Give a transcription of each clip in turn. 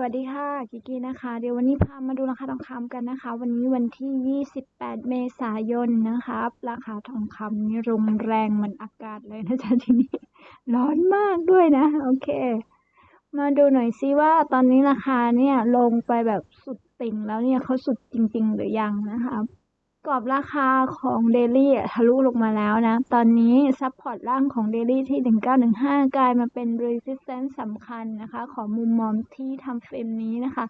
สวัสดีค่ะ กิกกี้นะคะ เดี๋ยววันนี้พามาดูราคาทองคำกันนะคะ วันนี้วันที่ 28 เมษายนนะคะราคาทองคำนี่ลมแรงเหมือนอากาศเลยนะจ๊ะทีนี้ ร้อนมากด้วยนะ โอเค มาดูหน่อยซิว่าตอนนี้ราคาเนี่ยลงไปแบบสุดติ่งแล้วเนี่ยเขาสุดจริง ๆ หรือยังนะคะ รอบราคาของเดลี่ทะลุลงมาแล้วนะ ตอนนี้ซัพพอร์ตล่างของเดลี่ที่ 1915 กลายมาเป็น resistance สำคัญนะคะ ของมุมมองที่ทำเฟรมนี้นะคะ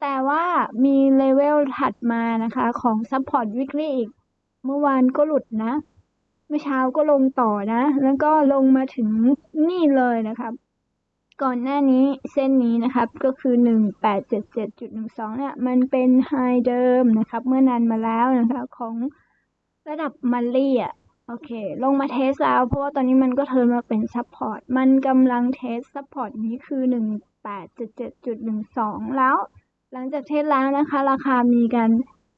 แต่ว่ามีเลเวลถัดมานะคะ ของ support weekly อีก เมื่อวานก็หลุดนะ เมื่อเช้าก็ลงต่อนะ แล้วก็ลงมาถึงนี่เลยนะคะ ก่อนหน้านี้เส้นนี้นะครับก็คือ 1877.12 เนี่ยมันเป็นไฮเดิมนะครับ เมื่อนานมาแล้วนะคะของระดับมันลี่อะโอเค ลงมาเทสแล้ว เพราะว่าตอนนี้มันก็เทิร์นมาเป็นซัพพอร์ตมันกำลังเทสซัพพอร์ตนี้คือ 1877.12 แล้ว หลังจากเทสแล้วนะคะ ราคามีการ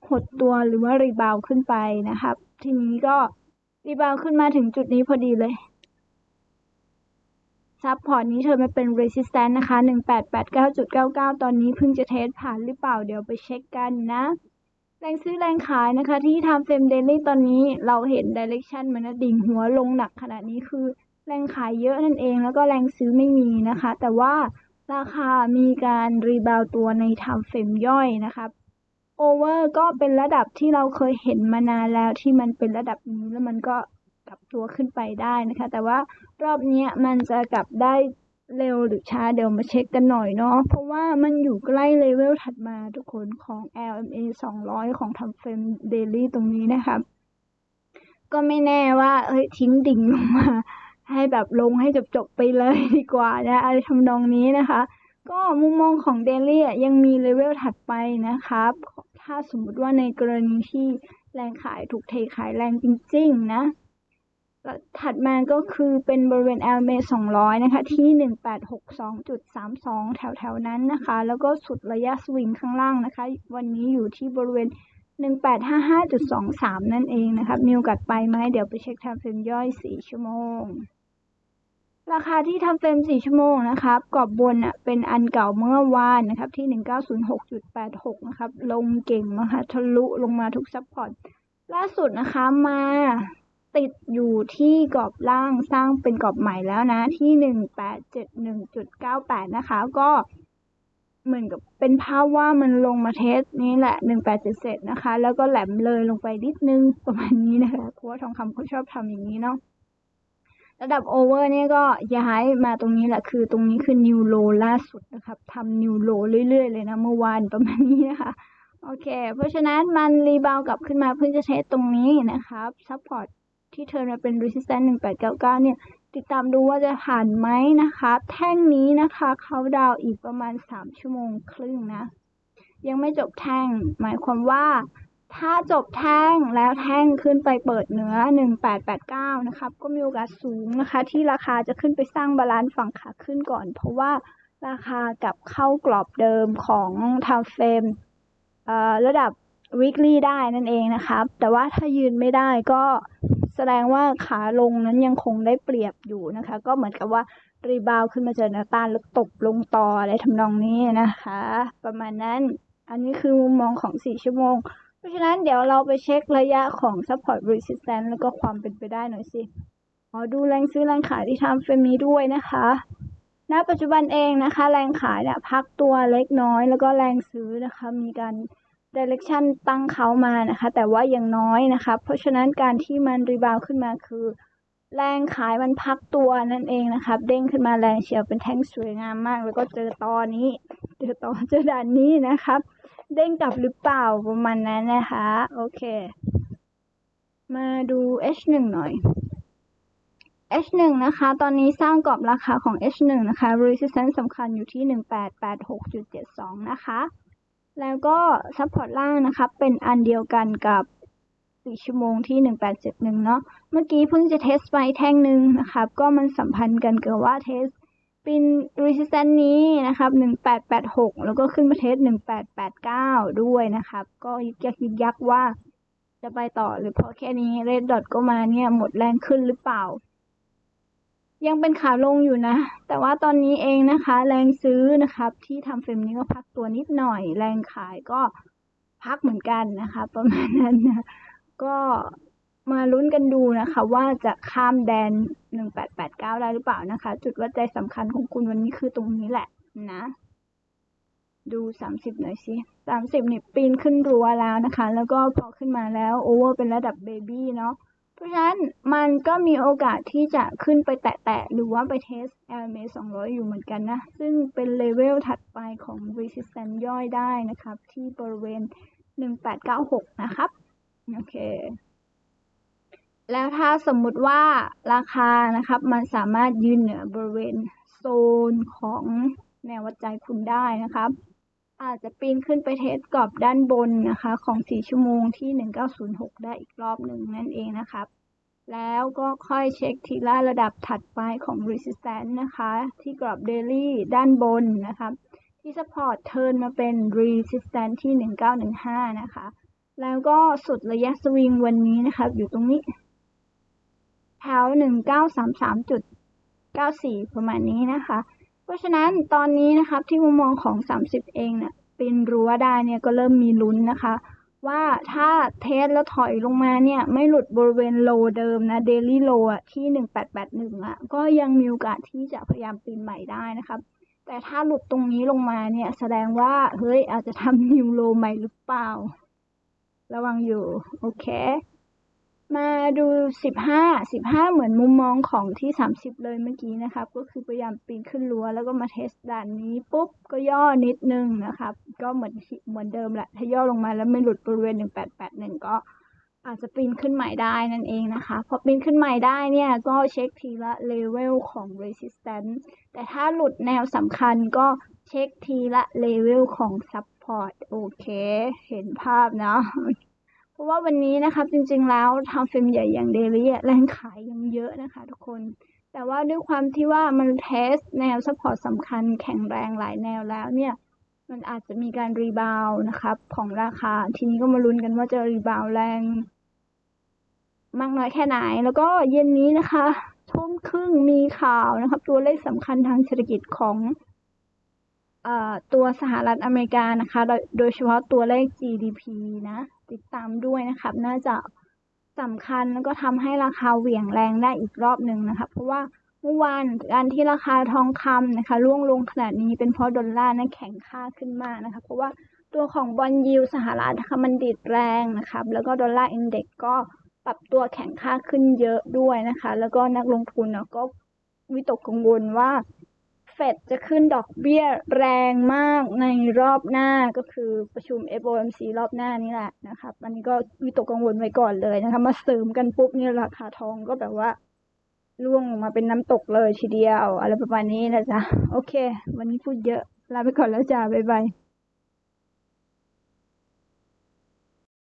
หดตัวหรือว่ารีบาวขึ้นไปนะครับ ทีนี้ก็รีบาวขึ้นมาถึงจุดนี้พอดีเลย ซับพอร์ตนี้เธอมาเป็น resistance นะคะ 1889.99 ตอนนี้เพิ่งจะเทสผ่านหรือเปล่าเดี๋ยวไปเช็คกันนะ แรงซื้อแรงขายนะคะที่ทำเฟรมเดลี่ตอนนี้เราเห็น direction มันดิ่งหัวลงหนักขนาดนี้คือ แรงขายเยอะนั่นเอง แล้วก็แรงซื้อไม่มีนะคะ แต่ว่าราคามีการรีบาวตัวในทำเฟรมย่อยนะคะโอเวอร์ก็เป็นระดับที่เราเคยเห็นมานานแล้วที่มันเป็นระดับนี้แล้วมันก็ กลับตัวขึ้นไปได้นะคะ แต่ว่ารอบนี้มันจะกลับได้เร็วหรือช้าเดี๋ยวมาเช็คกันหน่อยเนาะเพราะว่ามันอยู่ใกล้เลเวลถัดมาทุกคนของ LMA 200 ของทำเฟรมเดลี่ตรงนี้นะคะก็ไม่แน่ว่าเฮ้ยทิ้งดิ่งลงมา ให้แบบลงให้จบๆไปเลยดีกว่านะอะไรทำนองนี้นะคะ ก็มุมมองของเดลี่ยังมีเลเวลถัดไปนะครับ ถ้าสมมติว่าในกรณีที่แรงขายถูกเทขายแรงจริง ๆ นะ ถัดมาก็คือเป็นบริเวณ LMA 200 นะคะ ที่ 1862.32 แถวๆนั้นนะคะ แล้วก็สุดระยะสวิงข้างล่างนะคะ วันนี้อยู่ที่บริเวณ 1855.23 นั่นเองนะคะ มีโอกาสไปไหม เดี๋ยวไปเช็คทำเฟรมย่อย 4 ชั่วโมง ราคาที่ทำเฟรม 4 ชั่วโมงนะครับ กรอบบนอะเป็นอันเก่าเมื่อวานนะครับ ที่ 1906.86 นะครับ ลงเก่งนะคะ ทะลุลงมาทุกซัพพอร์ต ล่าสุดนะคะมา ติดอยู่ที่กรอบล่างสร้างเป็นกรอบใหม่แล้วนะ ที่หนึ่งแปดเจ็ดหนึ่งจุดเก้าแปดนะคะ ก็เหมือนกับเป็นภาพว่ามันลงมาเทสนี้แหละหนึ่งแปดเจ็ดเสร็จนะคะ แล้วก็แหลมเลยลงไปนิดนึงประมาณนี้นะคะเพราะว่าทองคำเขาชอบทำอย่างนี้เนาะระดับโอเวอร์เนี่ยก็ย้ายมาตรงนี้แหละคือตรงนี้คือนิวโลล่าสุดนะครับทำนิวโลเรื่อยๆ เลยนะ เมื่อวานประมาณนี้นะคะโอเค เพราะฉะนั้นมันรีบาวกลับขึ้นมาเพื่อจะเทสตรงนี้นะครับซัพพอร์ต ที่เธอมาเป็น resistance 1899 เนี่ย ติดตามดูว่าจะผ่านไหมนะคะ แท่งนี้นะคะ เขาดาวอีกประมาณ 3 ชั่วโมงครึ่งนะ ยังไม่จบแท่ง หมายความว่า ถ้าจบแท่งแล้วแท่งขึ้นไปเปิดเนื้อ 1889 นะครับ ก็มีโอกาสสูงนะคะ ที่ราคาจะขึ้นไปสร้างบาลานซ์ฝั่งขาขึ้นก่อน เพราะว่าราคากับเข้ากรอบเดิมของทาวเฟมระดับ weekly ได้นั่นเองนะครับ แต่ว่าถ้ายืนไม่ได้ก็ แสดงว่าขาลงนั้นยังคงได้เปรียบอยู่นะคะ ก็เหมือนกับว่ารีบาวขึ้นมาเจอแนวต้านแล้วตกลงต่ออะไรทำนองนี้นะคะ ประมาณนั้นอันนี้คือมุมมองของ 4 ชั่วโมง เพราะฉะนั้นเดี๋ยวเราไปเช็คระยะของ support resistance แล้วก็ความเป็นไปได้หน่อยสิอ๋อดูแรงซื้อแรงขายที่ทำเฟมีด้วยนะคะณปัจจุบันเองนะคะ แรงขายเนี่ยพักตัวเล็กน้อยแล้วก็แรงซื้อนะคะ มีการ direction ตั้งเขามานะคะ แต่ว่ายังน้อยนะคะ เพราะฉะนั้นการที่มันรีบาวขึ้นมาคือ แรงขายมันพักตัวนั่นเองนะครับ เด้งขึ้นมาแรงเฉียวเป็นแท่งสวยงามมาก แล้วก็เจอตอนนี้ เจอตอนเจอด่านนี้นะครับ เด้งกลับหรือเปล่าประมาณนั้นนะคะ โอเค มาดู H1 หน่อย H1 นะคะ ตอนนี้สร้างกรอบราคาของ H1 นะคะ resistance สำคัญอยู่ที่ 1886.72 นะคะ แล้วก็ซัพพอร์ตล่างนะคะเป็นอันเดียวกันกับ4ชั่วโมงที่1871เนาะเมื่อกี้เพิ่งจะเทสไปแท่งหนึ่งนะครับ ก็มันสัมพันธ์กันเกับว่าเทสปิน resistance นี้นะครับ1886แล้วก็ขึ้นมาเทส1889ด้วยนะครับ ก็ยึกยักยึกยักว่าจะไปต่อหรือพอแค่นี้ red dot ก็มาเนี่ยหมดแรงขึ้นหรือเปล่า ยังเป็นขาลงอยู่นะ แต่ว่าตอนนี้เองนะคะ แรงซื้อนะครับ ที่ทำเฟรมนี้ก็พักตัวนิดหน่อย แรงขายก็พักเหมือนกันนะคะ ประมาณนั้นนะก็มาลุ้นกันดูนะคะ ว่าจะข้ามแดน 1889 ได้หรือเปล่านะคะ จุดวัดใจสำคัญของคุณวันนี้คือตรงนี้แหละนะ ดู 30 หน่อยสิ30 นี่ปีนขึ้นรั้วแล้วนะคะ แล้วก็พอขึ้นมาแล้วโอเวอร์เป็นระดับเบบี้เนาะ เพราะฉะนั้นมันก็มีโอกาสที่จะขึ้นไปแตะๆหรือว่าไปเทส LMA 200 อยู่เหมือนกันนะ ซึ่งเป็นเลเวลถัดไปของ resistance ย่อยได้นะครับ ที่บริเวณ 1896 นะครับ โอเค แล้วถ้าสมมุติว่าราคานะครับ มันสามารถยืนเหนือบริเวณโซนของแนววัดใจคุณได้นะครับ อาจจะปีนขึ้นไปเทสกรอบด้านบนนะคะ ของ 4 ชั่วโมงที่ 1906 ได้อีกรอบหนึ่งนั่นเองนะครับ แล้วก็ค่อยเช็คทีละระดับถัดไปของ resistance นะคะ ที่กรอบ daily ด้านบนนะครับที่ support turn มาเป็น resistance ที่ 1915 นะคะ แล้วก็สุดระยะสวิงวันนี้นะครับ อยู่ตรงนี้ แถว 1933.94 ประมาณนี้นะคะ ราะฉะนั้นตอนนี้นะครับที่มุมมองของ 30 เองเนี่ยเป็นรั้วได้เนี่ยก็เริ่มมีลุ้นนะคะ ว่าถ้าเทสแล้วถอยลงมาเนี่ย ไม่หลุดบริเวณโลเดิมนะ daily low อะที่ 1881อะก็ยังมีโอกาสที่จะพยายามปีนใหม่ได้นะครับแต่ถ้าหลุดตรงนี้ลงมาเนี่ย แสดงว่าเฮ้ยอาจจะทำนิวโลใหม่หรือเปล่า ระวังอยู่ โอเค มาดู15 15เหมือนมุมมองของที่30เลยเมื่อกี้นะครับ ก็คือพยายามปีนขึ้นรั้วแล้วก็มาเทสด่านนี้ปุ๊บก็ย่อนิดนึงนะครับ ก็เหมือนเหมือนเดิมแหละถ้าย่อลงมาแล้วไม่หลุดบริเวณ1881ก็อาจจะปีนขึ้นใหม่ได้นั่นเองนะคะ พอปีนขึ้นใหม่ได้เนี่ยก็เช็คทีละเลเวลของ resistance แต่ถ้าหลุดแนวสำคัญก็เช็คทีละเลเวลของ support โอเค เห็นภาพเนาะ ราะว่าวันนี้นะครับจริงๆแล้วทำเฟรมใหญ่อย่างเดลี่แรงขายยังเยอะนะคะทุกคน แต่ว่าด้วยความที่ว่ามันเทสแนวซัพพอร์ตสำคัญแข็งแรงหลายแนวแล้วเนี่ยมันอาจจะมีการรีบาวนะครับ ของราคาทีนี้ก็มาลุ้นกันว่าจะรีบาวแรง มากน้อยแค่ไหน แล้วก็เย็นนี้นะคะทุ่มครึ่งมีข่าวนะครับ ตัวเลขสำคัญทางเศรษฐกิจของตัวสหรัฐอเมริกานะคะ โดยโดยเฉพาะตัวเลข GDP นะ ติดตามด้วยนะครับ น่าจะสำคัญแล้วก็ทำให้ราคาเหวี่ยงแรงได้อีกรอบหนึ่งนะคะเพราะว่าเมื่อวานการที่ราคาทองคำนะคะร่วงลงขนาดนี้เป็นเพราะดอลลาร์นั้นแข็งค่าขึ้นมากนะคะเพราะว่าตัวของบอลยิวสหรัฐนะคะมันดิดแรงนะครับแล้วก็ดอลลาร์อินเด็กก็ปรับตัวแข็งค่าขึ้นเยอะด้วยนะคะ แล้วก็นักลงทุนเนาะก็วิตกกังวลว่า ฟดจะขึ้นดอกเบี้ยแรงมากในรอบหน้าก็คือประชุม FOMC รอบหน้านี่แหละนะครับ อันนี้ก็วิตกกังวลไว้ก่อนเลยนะคะ มาเสริมกันปุ๊บเนี่ยราคาทองก็แบบว่าร่วงมาเป็นน้ำตกเลยทีเดียว อะไรประมาณนี้นะจ๊ะ โอเค วันนี้พูดเยอะ ลาไปก่อนแล้วจ้า บ๊ายบาย